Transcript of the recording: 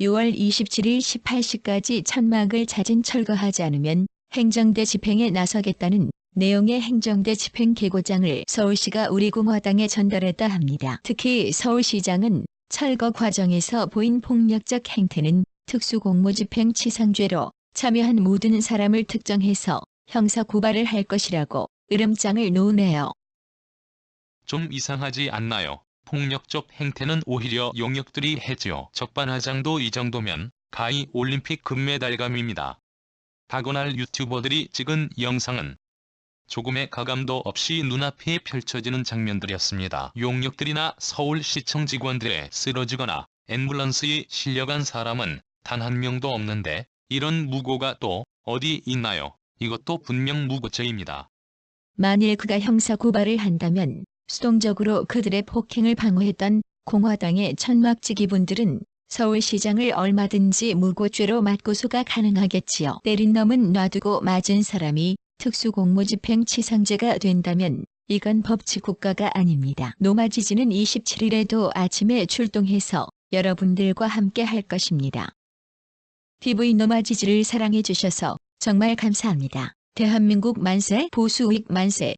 6월 27일 18시까지 천막을 자진 철거하지 않으면 행정대 집행에 나서겠다는 내용의 행정대 집행 계고장을 서울시가 우리공화당에 전달했다 합니다. 특히 서울시장은 철거 과정에서 보인 폭력적 행태는 특수공무집행치상죄로 참여한 모든 사람을 특정해서 형사 고발을 할 것이라고 으름장을 놓으네요. 좀 이상하지 않나요? 폭력적 행태는 오히려 용역들이 해지요. 적반하장도 이 정도면 가히 올림픽 금메달감입니다. 다고날 유튜버들이 찍은 영상은 조금의 가감도 없이 눈앞에 펼쳐지는 장면들이었습니다. 용역들이나 서울시청 직원들에 쓰러지거나 앰뷸런스에 실려간 사람은 단 한 명도 없는데 이런 무고가 또 어디 있나요? 이것도 분명 무고죄입니다. 만일 그가 형사 고발을 한다면 수동적으로 그들의 폭행을 방어했던 공화당의 천막지기분들은 서울시장을 얼마든지 무고죄로 맞고소가 가능하겠지요. 때린 놈은 놔두고 맞은 사람이 특수공무집행치상죄가 된다면 이건 법치 국가가 아닙니다. 노마지지는 27일에도 아침에 출동해서 여러분들과 함께 할 것입니다. TV 노마지지를 사랑해 주셔서 정말 감사합니다. 대한민국 만세 보수익 만세